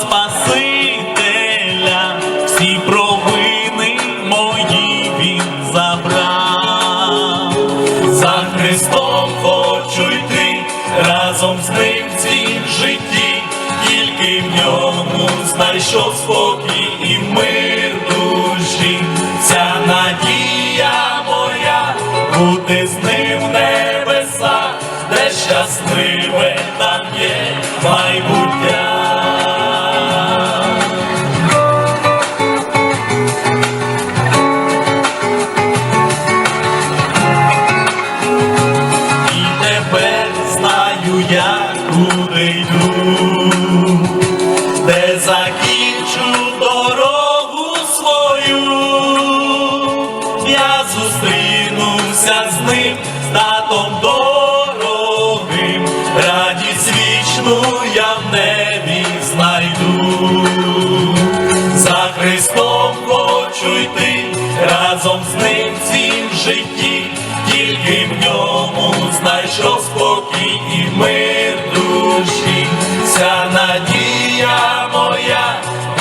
Спасителя, всі провини мої він забрав, за Христом хочу йти, разом з ним всім в житті, тільки в ньому знайшов спокій і мир душі, ця надія моя, бути з ним в небесах, де щасливе. та. Куди йду, де закінчу дорогу свою, я зустрінуся з ним, з татом дорогим, радість вічну я в небі знайду. За Христом хочу йти, разом з ним в цім житті, тільки в ньому знайшов спокій і мир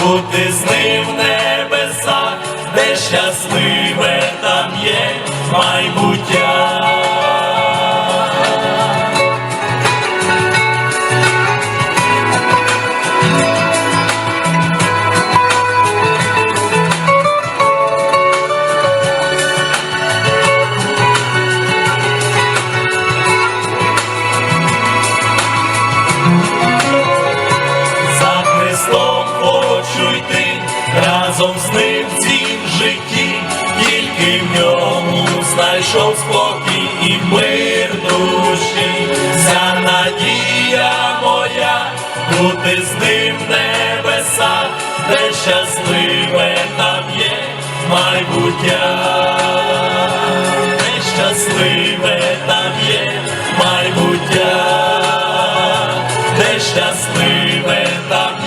бути з ним в небесах, де щасливе там є майбуття. разом з ним всім житті, тільки в ньому знайшов спокій і мир душі, вся надія моя, бути з ним в небесах, де щасливе там є майбуття, де щасливе там є майбуття, де щасливе там. є